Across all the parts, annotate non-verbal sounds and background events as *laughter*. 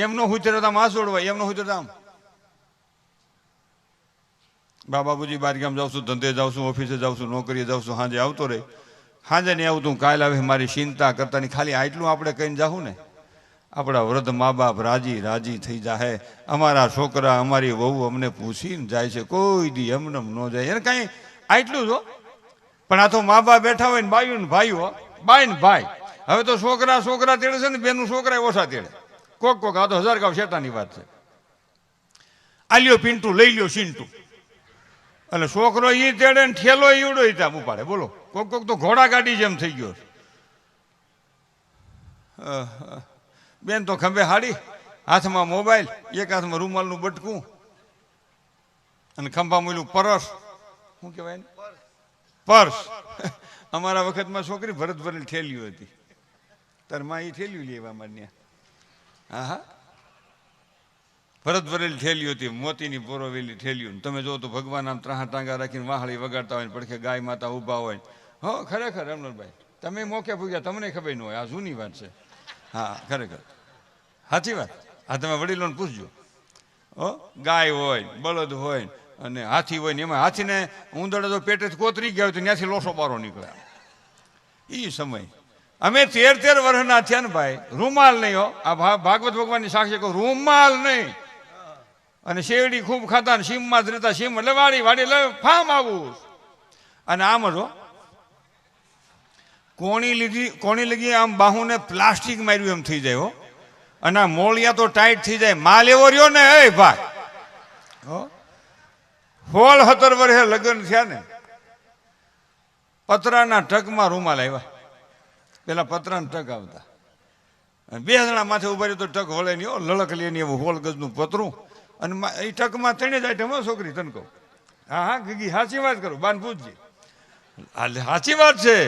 એમનો હુતરે તો આ છોડવાય, એમનો હુતરે તો આમ. બા બાબુજી બાર ગામ જાઉં છું, ધંધે જાઉં છું, ઓફિસે જાઉં છું, નોકરીએ જાઉં છું સાંજે આવતો રહે. સાંજે નહીં આવતું, કાલ આવે મારી ચિંતા કરતા ખાલી આટલું આપણે કહીને જાઉં ને. આપણા વૃદ્ધ મા બાપ રાજી રાજી થઈ જાય અમારા છોકરા, અમારી વહુ અમને પૂછીને જાય છે, કોઈ દી એમને ન જાય. એને કાંઈ આટલું જો પણ આ તો મા બાપ બેઠા હોય ને બાયું ને ભાઈઓ. બાઈ ને ભાઈ. હવે તો છોકરા છોકરા તેડે છે ને બેનું છોકરા ઓછા તેડે. કોક કોક આ તો હજાર ગાવ શેતાની વાત છે. આ લ્યો પિન્ટુ, લઈ લ્યો સિન્ટુ. એટલે છોકરો ઈ તેડે ને ઠેલો ઈવડો ઉડો ત્યાં ઉપાડે. બોલો, કોક કોક તો ઘોડા ગાડી જેમ થઈ ગયો. બેન તો ખંભે હાડી, હાથમાં મોબાઈલ, એક હાથમાં રૂમાલનું બટકું અને ખંભા મૂલ્યું પરસ. શું કહેવાય? પર્સ. *laughs* અમારા વખતમાં છોકરી ભરત ભરેલી ઠેલ્યું હતી. તારમાં એ ઠેલ્યું લેવા માન્ય હા ભરત ભરેલી ઠેલીઓ હતી, મોતીની પોરોવેલી ઠેલીઓ તમે જો તો ભગવાન આમ ત્રાહા ટાંગા રાખીને વાહળી વગાડતા હોય પડખે ગાય માતા ઊભા હોય હો, ખરેખર રમણભાઈ તમે મોકે પૂગ્યા, તમને ખબર ન હોય, આ જૂની વાત છે. હા, ખરેખર. સાચી વાત? હા, તમે વડીલોને પૂછજો. હો, ગાય હોય બળદ હોય અને હાથી હોય ને, એમાં હાથીને ઉંદર તો પેટે કોતરી ગયા હોય તો ત્યાંથી લોસો બારો નીકળ્યા એ સમય. અમે તેર તેર વર્ષના થયા ને ભાઈ. રૂમાલ નહીં હો. આ ભાગવત ભગવાનની સાક્ષી કહું, રૂમાલ નહીં. અને શેરડી ખૂબ ખાતા ને સીમમાં જ રહેતા, સીમ એટલે વાડી વાડી એટલે ફામ આવું અને આમ જ કોણી લીધી, કોણી લગી આમ બાહુને પ્લાસ્ટિક માર્યું એમ થઈ જાય હો. અને આ મોળિયા તો ટાઈટ થઈ જાય. માલ એવો રહ્યો ને, એ ભાઈ. હો. હોળ હતર વર્ષે લગ્ન થયા ને. પતરાના ટકમાં રૂમાલ આવ્યા. પેલા પતરાના ટક આવતા બે જણા માથે ઊભા રહ્યો તો ટક વળે નહીં લડક લળક લે નહીં એવું હોળ ગજનું પતરું. અને એ ટકમાં ત્રણે જાય હો, છોકરી, તને કહું. હા હા, ગીગી સાચી વાત કરું, બાન પૂછજે સાચી વાત છે.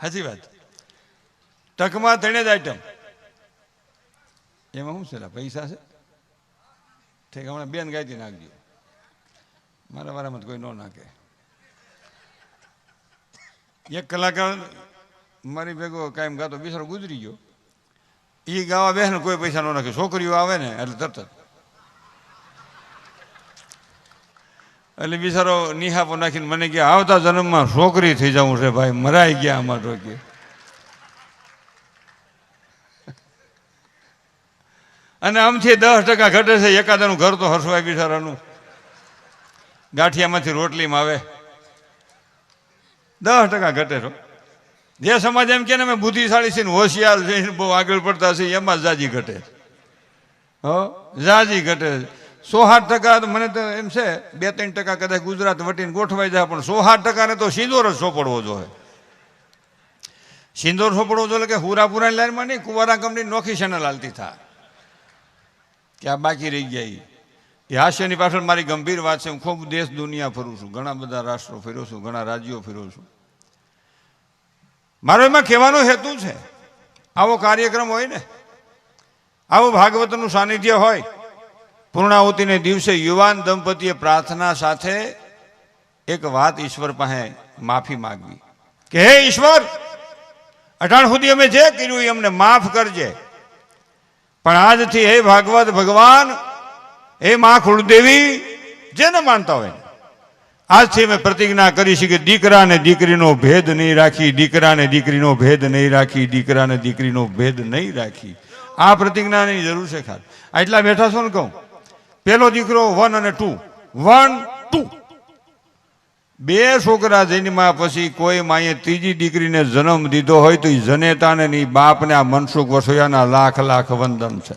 સાચી વાત. ટકમાં ત્રણે જ આઈટમ. એમાં શું છે પૈસા છે? ઠીક, હમણાં બેન ગાયતી નાખજો. મારા વારામાં કોઈ ન નાખે. એક કલાકાર મારી ભેગો કાયમ ગાતો બિસરો ગુજરી ગયો. એ ગાવા બેસને કોઈ પૈસા ન નાખે. છોકરીઓ આવે ને એટલે તરત એટલે બિચારો નિહાપો નાખીને મને કે આવતા જન્મમાં છોકરી થઈ જવું છે ભાઈ. મરાઈ ગયા તો કે. અને આમથી દસ ટકા ઘટે છે, એકાદાનું ઘર તો હરસવાય બિચારાનું. ગાંઠિયામાંથી રોટલીમાં આવે દસ ટકા ઘટે છો. જે સમાજ એમ કે અમે બુદ્ધિશાળી છે ને, હોશિયાર છે બહુ આગળ પડતા છે એમાં જાજી ઘટે હો, જાજી ઘટે સો સાત ટકા મને તો એમ છે બે ત્રણ ટકા કદાચ ગુજરાત વટીને ગોઠવાઈ જાય, પણ સો સાત ટકાને તો સિંદોર જ સોંપડવો જોઈએ. સિંદોર સોંપડવો જોઈએ કે હુરાપુરાની લાઈનમાં નહીં, કુવારા કંપની નોખી ચેનલ લાલતી થાય. આ બાકી રહી ગયા એ હાસ્યની પાછળ મારી ગંભીર વાત છે, હું ખૂબ દેશ દુનિયા ફરું છું. ઘણા બધા રાષ્ટ્રો ફેરું છું, ઘણા રાજ્યો ફર્યો છું. મારો એમાં કહેવાનો હેતુ છે, આવો કાર્યક્રમ હોય ને, આવું ભાગવતનું સાનિધ્ય હોય, પૂર્ણાહુતિને દિવસે યુવાન દંપતીએ પ્રાર્થના સાથે એક વાત ઈશ્વર પાસે માફી માગવી. કે, હે ઈશ્વર, અઢાણ સુધી અમે જે કર્યું એ અમને માફ કરજે. પણ આજથી હે ભાગવત ભગવાન, હે મા કુળદેવી, જેને માનતા હોય. આજથી મેં પ્રતિજ્ઞા કરી છે કે દીકરા ને દીકરીનો ભેદ નહીં રાખી દીકરા ને દીકરીનો ભેદ નહીં રાખી દીકરા ને દીકરીનો ભેદ નહીં રાખી. આ પ્રતિજ્ઞાની જરૂર છે ખાલી આટલા બેઠા છો ને કહું. પહેલો દીકરો વન અને ટુ. One, two. બે છોકરા જન્મ્યા પછી કોઈ માએ ત્રીજી દીકરીને જન્મ દીધો હોય તો એ જનેતાને ની બાપને આ મનસુખ વસોયાના લાખ લાખ વંદન છે.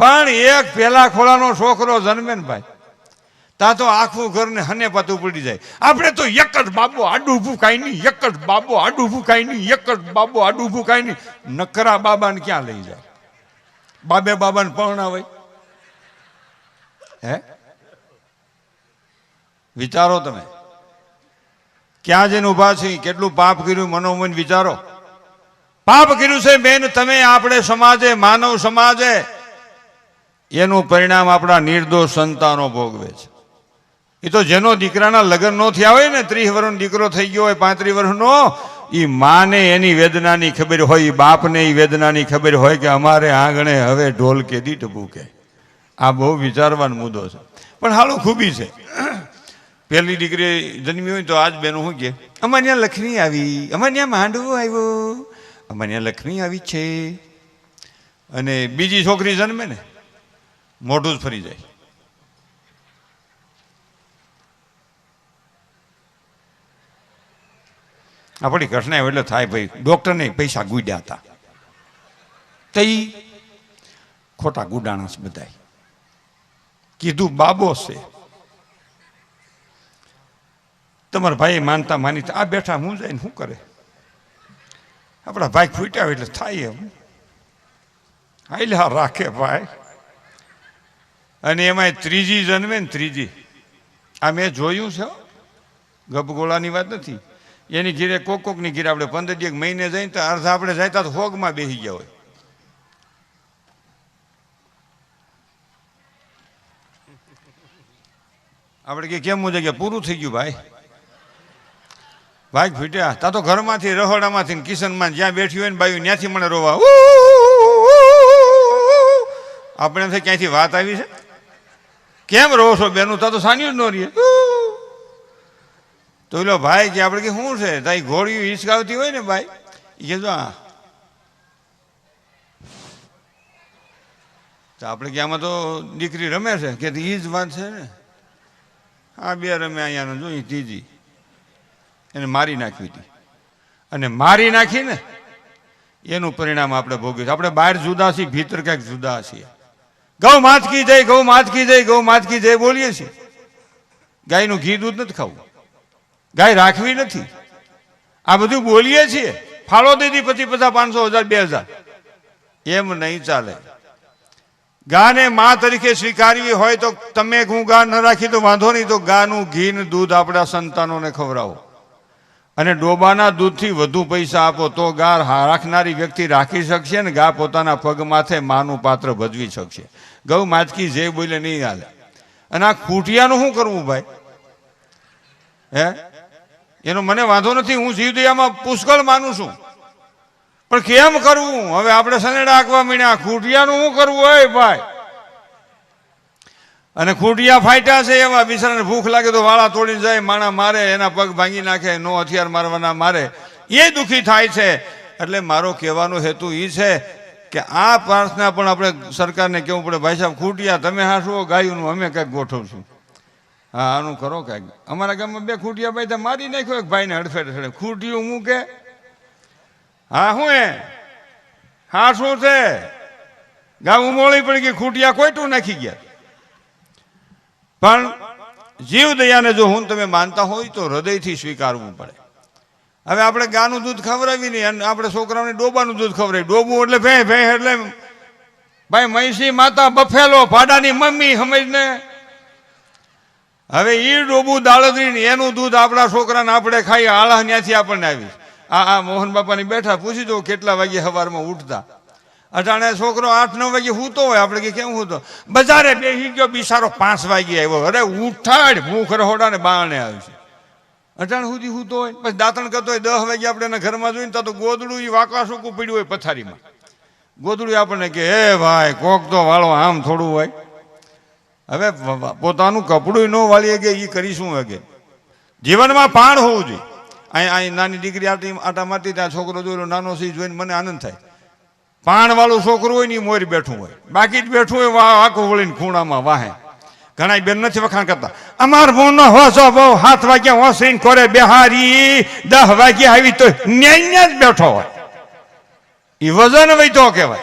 પણ એક પેલા ખોળાનો છોકરો જન્મે ને ભાઈ, તા તો આખું ઘરને હને પાતું પડી જાય. આપણે તો એક જ બાબો આડું ઊભું કાંઈ નહીં, એક જ બાબો આડું ઊભું કાંઈ નહીં, એક જ બાબો આડું ઊભું કાંઈ નહીં. નકરા બાબાને ક્યાં લઈ જાય? બાબે બાબાને પહોણા હોય હે? વિચારો તમે. ક્યાં જઈને ઊભા છે? કેટલું પાપ કર્યું? મનોમન વિચારો. પાપ કર્યું છે બેન, તમે આપણે સમાજે, માનવ સમાજે. એનું પરિણામ આપણા નિર્દોષ સંતાનો ભોગવે છે. એ તો જેનો દીકરાના લગ્ન ન થયા હોય ને, ત્રીસ વર્ષનો દીકરો થઈ ગયો હોય, પાંત્રીસ વર્ષનો એ માને એની વેદનાની ખબર હોય, ઈ બાપને એ વેદનાની ખબર હોય કે અમારે આંગણે હવે ઢોલ કે દીટ ભૂકે. આ બહુ વિચારવાનો મુદ્દો છે. પણ હાલો, ખૂબી છે. પહેલી દીકરી જન્મી હોય તો આજ બેનું શું કે? અમારે ત્યાં લક્ષ્મી આવી, અમારે ત્યાં માંડવો આવ્યો, અમારે ત્યાં લક્ષ્મી આવી છે. અને બીજી છોકરી જન્મે ને, મોઢું જ ફરી જાય. આપણી ઘટના એટલે થાય ભાઈ, ડોક્ટરને પૈસા ગુડ્યા હતા. તઈ ખોટા ગુડાણસ બધાય. કીધું, બાબો છે. તમારા ભાઈ માનતા માની આ બેઠા હું જઈને શું કરે? આપણા ભાઈ ફૂટ્યા હોય એટલે થાય એમ. હાઈલા રાખે ભાઈ. અને એમાં ત્રીજી જન્મે ને ત્રીજી. આ મેં જોયું છે હો. ગપગોળાની વાત નથી. એની ઘીરે કોક કોકની ઘીરે આપણે પંદર એક મહિને જઈને તો અર્ધ આપણે જાય તો હોગમાં બેસી ગયા હોય. આપણે કે કેમ મુજબ પૂરું થઈ ગયું ભાઈ. ભાઈ ફૂટ્યા તા તો ઘરમાંથી રહોડામાંથી કિશનમાં જ્યાં બેઠી હોય ને બાયું ત્યાંથી મને રોવા. આપણે એમ ક્યાંયથી વાત આવી છે? કેમ રહો છો બેનું? તા તો સાન્યું જ ન રહીએ. તો પેલો ભાઈ કે આપણે કે શું છે? તારી ઘોડીઓ હિસકાવતી હોય ને ભાઈ એ કે તો આપણે કે આમાં તો દીકરી રમે છે? કે એ જ વાત છે ને? આ બે રમે અહીંયાનો જોઈ ત્રીજી. એને મારી નાખી હતી. અને મારી નાખીને એનું પરિણામ આપણે ભોગ્યું આપણે બહાર જુદા છીએ, ભીતર ક્યાંક જુદા છીએ. ગૌ માથકી જય, ગૌ માથકી જય, ગૌ માથકી જય બોલીએ છીએ. ગાયનું ઘી દૂધ નથી ખાવું. ગાય રાખવી નથી. આ બધું બોલીએ છીએ. ફાળો દીધી પછી પચાસ પાંચસો હજાર, બે હજાર. એમ નહીં ચાલે. ગાને મા તરીકે સ્વીકારવી હોય તો તમે હું ગા ન રાખી તો વાંધો નહીં. તો ગાનું ઘી ને દૂધ આપણા સંતાનોને ખવડાવો. અને ડોબાના દૂધથી વધુ પૈસા આપો તો ગા રાખનારી વ્યક્તિ રાખી શકશે ને ગા પોતાના પગ માથે માનું પાત્ર ભજવી શકશે. ગૌ માચકી જે બોલે નહીં હાલે. અને આ ખૂટિયાનું શું કરવું ભાઈ? હે? એનો મને વાંધો નથી, હું જીવદયામાં પુષ્કળ માનું છું. પણ કેમ કરવું? હવે આપણે સનેડા આંકવા મીણ્યા, ખૂટિયાનું શું કરવું હોય ભાઈ? અને ખૂટિયા ફાટ્યા છે એવા બિચારાને ભૂખ લાગે તો વાળા તોડી જાય, માણા મારે, એના પગ ભાંગી નાખે, નો હથિયાર મારવાના મારે. એ દુઃખી થાય છે. એટલે મારો કહેવાનો હેતુ એ છે કે આ પ્રાર્થના પણ આપણે સરકારને કહેવું પડે, ભાઈ સાહેબ, ખૂટિયા તમે હાશો ગાયુંનું અમે કંઈક ગોઠવશું. હા, આનું કરો કાંઈક. અમારા ગામમાં બે ખૂટિયા ભાઈ તો મારી નાખ્યો એક ભાઈને હડફેટ હડે ખૂંટિયું મૂકે હા શું એ. હા શું છે. ગામ ઉમોળી પડી ગઈ, ખૂટિયા કોઈટું નાખી ગયા? પણ જીવ દયાને જો હું તમે માનતા હોય તો હૃદયથી સ્વીકારવું પડે. હવે આપણે ગાનું દૂધ ખવડાવી નહીં અને આપણે છોકરાઓને ડોબાનું દૂધ ખવડાવી ડોબું એટલે ભે ભે એટલે ભાઈ મહીસી માતા બફેલો, ભાડાની મમ્મી સમજને. હવે એ ડોબું દાળદરી એનું દૂધ આપણા છોકરાને આપણે ખાઈ આળા ત્યાંથી આપણને આવી. આ આ મોહન બાપાની બેઠા પૂછી દો કેટલા વાગે સવારમાં ઉઠતા. અટાણે છોકરો આઠ, નવ વાગે સૂતો હોય, આપણે કે કેમ સૂતો? બજારે બેસી ગયો બિસારો પાંચ વાગે આવ્યો. અરે, ઉઠાડ ભૂખ રહોડા ને બાણે આવશે. અટાણ સુધી સૂતો હોય, પછી દાંતણ કરતો હોય, દસ વાગે આપણે એના ઘરમાં જોઈને તો ગોદડું એ વાકવા સૂકું પડ્યું હોય પથારીમાં. ગોદડું આપણને કે હે ભાઈ, કોક તો વાળો આમ થોડું હોય. હવે પોતાનું કપડું ન વાળીએ કે એ કરી શું વગે. જીવનમાં પાણ હોવું જોઈએ. અહીં અહીં નાની દીકરી આટી, આટા મારતી, ત્યાં છોકરો જોયેલો, નાનો સી જોઈને મને આનંદ થાય. પાણ વાળું છોકરું હોય ને મોર બેઠું હોય. બાકી જ બેઠું હોય વાહ આખું વળીને ખૂણામાં વાહે. ઘણા બેન નથી વખાણ કરતા. અમાર બોનો હોસો બહુ હાથ વાગ્યા હોસીને કોરે બેહારી, દહ વાગ્યા આવી તો ન્યાય જ બેઠો હોય. એ વજન વૈતો કહેવાય.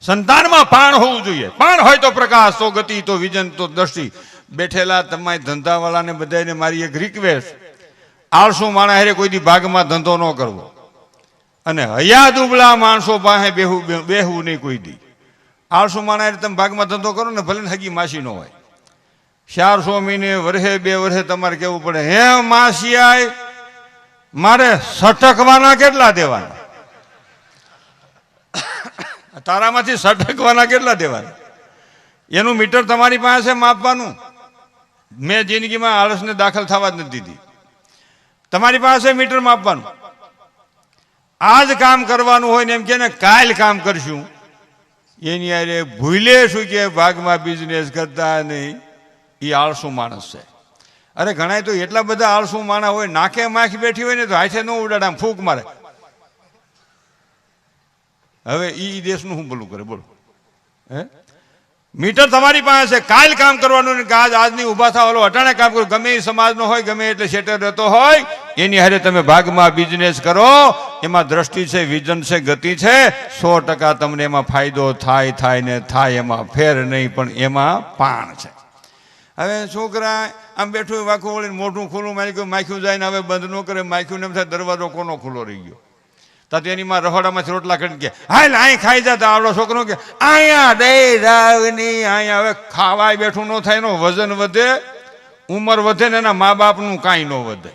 સંતાનમાં પાણ હોવું જોઈએ. પાણ હોય તો પ્રકાશ, તો ગતિ, તો વિજન, તો દ્રષ્ટિ. બેઠેલા તમારી ધંધાવાળાને બધાને મારી એક રિક્વેસ્ટ આળસુ માણા હારે કોઈ દી ભાગમાં ધંધો ન કરવો. અને હયા દુબળા માણસો પાસે બેહું બેહવું નહીં કોઈ દી. આળસો માણા તમે ભાગમાં ધંધો કરો ને ભલે હગી માસી ન હોય. ચારસો મહિને વર્ષે બે વર્ષે તમારે કેવું પડે? હે માસી આય મારે સટકવાના કેટલા દેવાના? તારામાંથી સટકવાના કેટલા દેવાના? એનું મીટર તમારી પાસે માપવાનું? મેં જિંદગીમાં આળસને દાખલ થવા જ નથી દીધી. તમારી પાસે મીટર માપવાનું? આજ કામ કરવાનું હોય ને એમ કે ને કાલ કામ કરશું. એની અરે ભૂલે શું કે ભાગમાં બિઝનેસ કરતા નહીં. એ આળસુ માણસ છે. અરે ઘણા તો એટલા બધા આળસુ માણસ હોય, નાકે માખી બેઠી હોય ને તો હાથે ન ઉડાડે, આમ ફૂંક મારે. હવે એ દેશનું શું ભલું કરે? બોલો. હે? મીટર તમારી પાસે છે. કાલ કામ કરવાનું ને આજ, આજની ઊભા થવા અટાણે કામ કરો. ગમે એ સમાજનો હોય, ગમે એટલે સેટર રહેતો હોય એની હારે તમે ભાગમાં બિઝનેસ કરો, એમાં દ્રષ્ટિ છે વિઝન છે, ગતિ છે, સો ટકા તમને એમાં ફાયદો થાય થાય ને થાય, એમાં ફેર નહીં, પણ એમાં પાણ છે. હવે છોકરા આમ બેઠું વાંખું વળીને મોઢું ખુલ્લું માખ્યું માખ્યું જાય ને હવે બંધ ન કરે, માખ્યું ને એમ થાય, દરવાજો કોનો ખુલ્લો રહી ગયો? તો તેની માં રહોડામાંથી રોટલા કરીને કે હાલ અહીં ખાઈ જતા આવડો છોકરો કે, અહીંયા દે રાવની, અહીંયા હવે ખાવાય બેઠું ન થાય નો વજન વધે, ઉંમર વધે ને એના મા બાપનું કાંઈ ન વધે.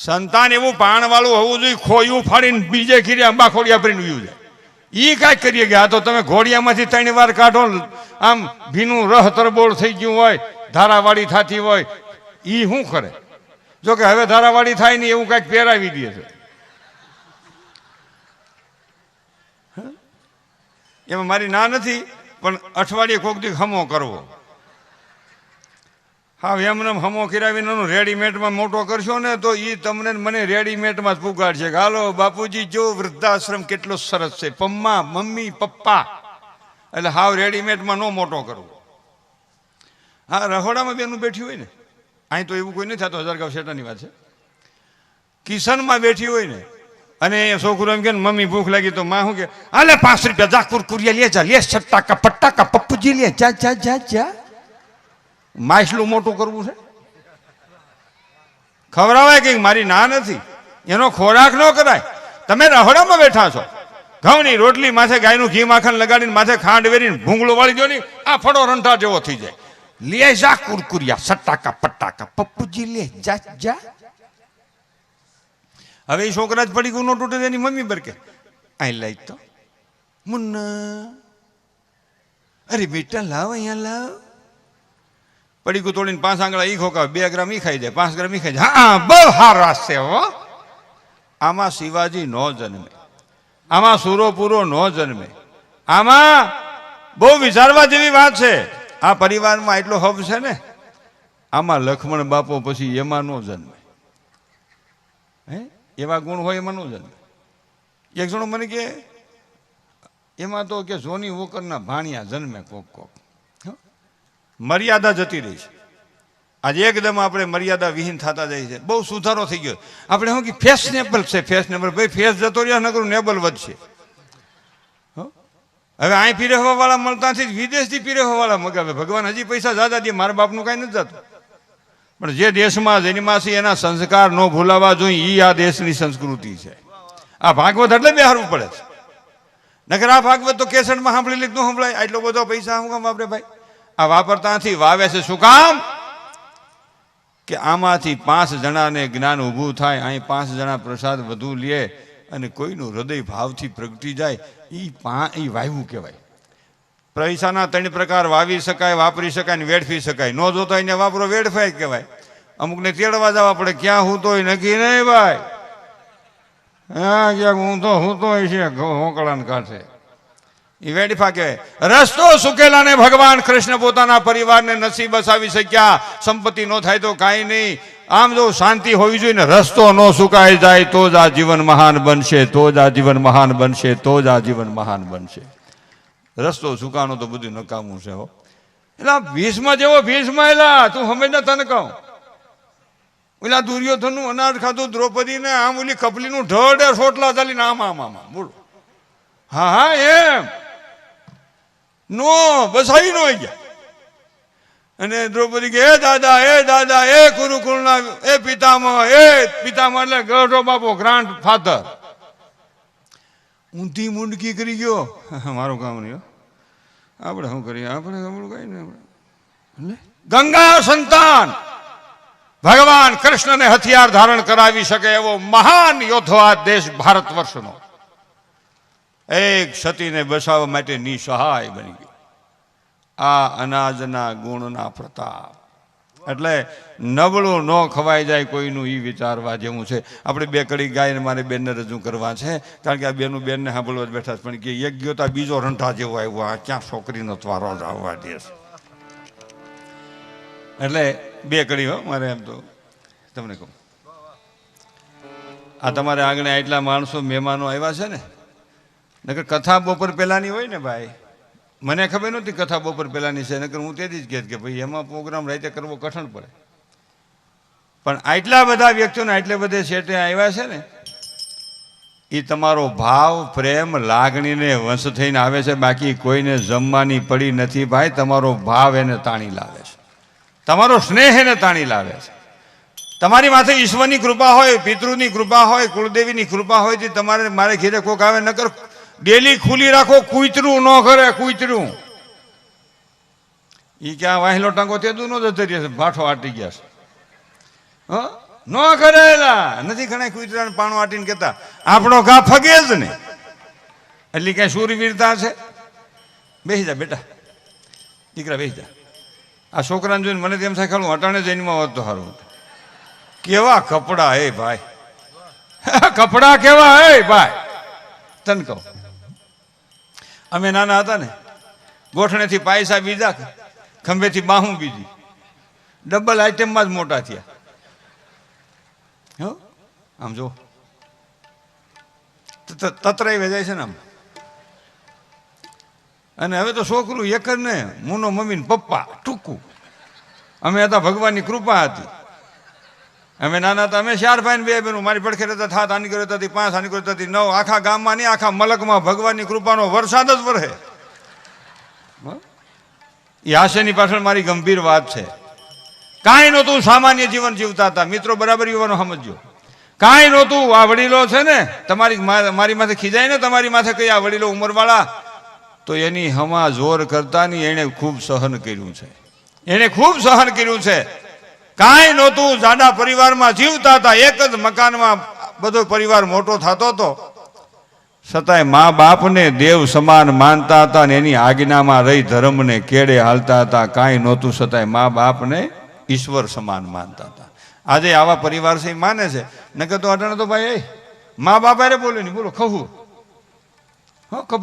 સંતાન એવું પાણવાળું હોવું જોઈએ, ખોયું ફાડીને બીજે ખીરે અંબા ખોડિયા ફરીને ઉયું જાય એ કાંઈક કરીએ આ તો તમે ઘોડિયામાંથી ત્રણ વાર કાઢો આમ ભીનું રહ તરબોળ થઈ ગયું હોય, ધારાવાળી થતી હોય એ શું કરે? જો કે હવે ધારાવાળી થાય ને એવું કાંઈક પહેરાવી દે છે. એમાં મારી ના નથી, પણ અઠવાડિયે કોક દી હમો કરવો. હા એમને હમો કિરાવીને એનું રેડીમેડમાં મોટો કરશો ને, તો એ તમને મને રેડીમેડમાં જ પુગાડશે. કે હાલો, બાપુજી, જો વૃદ્ધાશ્રમ કેટલો સરસ છે. પમ્મા, મમ્મી, પપ્પા. એટલે હાવ રેડીમેડમાં નો મોટો કરવો હા, રહોડામાં બેનું બેઠી હોય ને, અહીં તો એવું કોઈ નથી થતું, હજારગાંવ શેટાની વાત છે. કિશનમાં બેઠી હોય ને, અને છોકરો એમ કે મમ્મી, ભૂખ લાગી. તો માં શું કે, હાલે, પાંચ રૂપિયા જા કુરકુરિયા લે જા, લે છટ્ટાકા પટ્ટાકા પપ્પુજી લે, જા જા જા જા. માછલું મોટું કરવું છે? ખવડાવાય કંઈક? મારી ના નથી. એનો ખોરાક ન કરાય. તમે રહોડામાં બેઠા છો. ઘઉંની રોટલી માથે ગાયનું ઘી માખણ લગાડીને માથે ખાંડ વેરીને ભૂંગળો વાળી દો ને આ ફળો રંઠા જેવો થઈ જાય. લે જા કુરકુરિયા સટ્ટાકા પટ્ટાકા પપ્પુજી લે જા જા. હવે એ છોકરા જ પડી ગયું, ન તૂટે એની મમ્મી પર કે અહીં લઈ તો. મુન્ના. અરે બેટા લાવ અહીંયા લાવ. પડીકું તોડીને પાંચ આંગળા ઈ ખોકાવે, બે ગ્રામ ઈ ખાઈ જાય, પાંચ ગ્રામ ઈ ખાઈ જાય. હા, બહુ રાસ છે, હો. આમાં શિવાજી નો જન્મે. આમાં સુરોપુરો નો જન્મે. આમાં બહુ વિચારવા જેવી વાત છે. આ પરિવારમાં એટલો હબ છે ને, આમાં લક્ષ્મણ બાપો પછી એમાં નો જન્મે. હે? એવા ગુણ હોય એમાં નો જન્મે. એક જણો મને કે, એમાં તો કે સોની વોકરના ભાણિયા જન્મે કોક કોક? મર્યાદા જતી રહી છે. આજે એકદમ આપણે મર્યાદા વિહીન થતા જાય છે. બહુ સુધારો થઈ ગયો. આપણે શું કે ફેશનેબલ છે ફેશનેબલ ભાઈ ફેસ જતો રહ્યા, નકરું નેબલ વધશે? હવે અહીં પીરેહવા વાળા મળતા નથી, વિદેશથી પીરેહવા વાળા મગાવે ભગવાન હજી પૈસા જાદા દે, મારા બાપનું કાંઈ નથી જતું. પણ જે દેશમાં જન્માસી એના સંસ્કાર ન ભૂલાવા જોઈએ. એ આ દેશની સંસ્કૃતિ છે. આ ભાગવત એટલે બેહારવું પડે છે. નકર આ ભાગવત તો કેસેટમાં સાંભળી લીધું સાંભળાય? આટલો બધો પૈસા શું કામ આપણે ભાઈ? આ વાપરતા નથી વાવે છે શું કામ? કે આમાંથી પાંચ જણાને જ્ઞાન ઊભું થાય, અહીં પાંચ જણા પ્રસાદ વધુ લે અને કોઈનું હૃદય ભાવથી પ્રગટી જાય એ પા એ વાવ્યું કહેવાય. પૈસાના ત્રણ પ્રકાર વાવી શકાય, વાપરી શકાય ને વેડફી શકાય. ન જોતો એને વાપરો, વેડફાય કહેવાય. અમુકને તેડવા જવા પડે, ક્યાં હું તોય નક્કી નહીં, ભાઈ? હા, ક્યાંક હું તો હું તો છે હોકળાને કાંઠે. એ વેડફા કહેવાય રસ્તો સુકેલાને ભગવાન કૃષ્ણ પોતાના પરિવારને નસીબ બસાવી શક્યા. સંપત્તિ ન થાય તો કાંઈ નહીં. આમ જો શાંતિ હોવી જોઈએ ને, રસ્તો ન સુકાઈ જાય તો જ આ જીવન મહાન બનશે, તો જ આ જીવન મહાન બનશે, તો જ આ જીવન મહાન બનશે. રસ્તો સુકાનો તો બધું નકામું છે હો. એટલે ભીષમાં જેવો ભીષ્મ એલા, તું સમજ તને કહું. ઓલા દુર્યોધનનું અનાજ ખાધું, દ્રૌપદીને આમ ઓલી કપલીનું ઢળે સોટલા ચાલીને આમ આમ આમ, બોલો. હા હા, એમ. નો બસાઈ નો ગયા. અને દ્રૌપદી કે એ દાદા એ દાદા એ કુરુકુળના એ પિતામહ એ પિતામહ, એટલે ગઢો બાપો, ગ્રાન્ડ ફાધર. ઊંધી મુંડકી કરી ગયો. *laughs* મારું કામ હો. આપણે શું કરીએ? આપણે આપણું કઈ નહીં, આપણે. ગંગા સંતાન. ભગવાન કૃષ્ણને હથિયાર ધારણ કરાવી શકે એવો મહાન યોદ્ધો દેશ ભારત વર્ષનો. એક સતીને બસાવવા માટે નિસહાય બની ગયો. આ અનાજના ગુણના પ્રતાપ. એટલે નબળું ન ખવાઈ જાય કોઈનું એ વિચારવા જેવું છે. આપણે બે કડી ગાયને મારે બેનને રજૂ કરવા છે. કારણ કે આ બેનું બેનને સાંભળવા જ બેઠા છે. પણ કે એક ગયો તો બીજો રંઠા જેવો આવ્યો. આ ક્યાં છોકરીનો ત્વારો જ આવવા દે એટલે બે કડી હો, મારે એમ તો તમને કહું. આ તમારે આંગણે આટલા માણસો, મહેમાનો આવ્યા છે ને? નકર કથા બપોર પહેલાંની હોય ને ભાઈ? મને ખબર નહોતી કથા બપોર પહેલાંની છે, નકર હું તેથી જ કહેત કે ભાઈ એમાં પ્રોગ્રામ રાતે કરવો કઠણ પડે. પણ આટલા બધા વ્યક્તિઓને આટલે બધે સેટે આવ્યા છે ને એ તમારો ભાવ, પ્રેમ, લાગણીને વંશ થઈને આવે છે, બાકી કોઈને જમવાની પડી નથી ભાઈ, તમારો ભાવ એને તાણી લાવે છે. તમારો સ્નેહ એને તાણી લાવે છે. તમારી માથે ઈશ્વરની કૃપા હોય, પિતૃની કૃપા હોય, કુળદેવીની કૃપા હોય, તે તમારે, મારે ઘેરે કોક આવે, નકર ડેલી ખુલી રાખો, કુતરું ન કરે કુતરું. એ ક્યાં વાહેલો ટાંગો તેદું ન જતો છે, ભાઠો આટી ગયા છે. હં? ન કરેલા. નથી ઘણા કૂતરાને પાણું આટીને કહેતા. આપણો ઘા ફગે જ ને એટલે ક્યાંય શૂરવીરતા છે? બેસી જા બેટા. દીકરા બેસી જા. આ છોકરાને જોઈને મને તેમ થાય ખાલું અટાણે જઈને હોત તો સારું કેવા કપડા હે ભાઈ. *laughs* કપડા કેવા હે ભાઈ. તને કહું. અમે નાના હતા ને, ગોઠણેથી પાયસા બીજા ખંભેથી બાહું બીજી. ડબલ આઈટમમાં જ મોટા થયા. હો? આમ જો તતરાઈ વેચાય છે ને આમ. અને હવે તો છોકરું એક જ ને, મુનો મમ્મી પપ્પા, ટૂંકું. અમે હતા ભગવાનની કૃપા હતી. અમે નાના હતા, અમે ચાર બે બેનું મારી પડખે રહેતા થાત, આની કરતા હતી પાંચ, આની કરતા હતી નવ. આખા ગામમાં નહીં, આખા મલકમાં ભગવાનની કૃપાનો વરસાદ જ વરહે? એ હાસ્યની પાછળ મારી ગંભીર વાત છે. કાંઈ નહોતું સામાન્ય જીવન જીવતા હતા. મિત્રો, બરાબર યુવાનો સમજજો. કાંઈ નહોતું, આ વડીલો છે ને, તમારી મારી માથે ખીજાય ને, તમારી માથે કઈ આ વડીલો ઉંમરવાળા, તો એની હમા જોર કરતા ની એણે ખૂબ સહન કર્યું છે. એણે ખૂબ સહન કર્યું છે. કાંઈ નહોતું, જાડા પરિવારમાં જીવતા હતા. એક જ મકાનમાં બધો પરિવાર મોટો થતો હતો. છતાંય મા બાપને દેવ સમાન માનતા હતા ને એની આજ્ઞામાં રહી ધર્મને કેડે હાલતા હતા. કાંઈ નહોતું, છતાંય મા બાપને ઈશ્વર સમાન માનતા હતા. આજે આવા પરિવાર છે માને છે. નકર તો અટાણે તો ભાઈ મા બાપ રે બોલે નહીં. બોલો ખવું હા, કપલી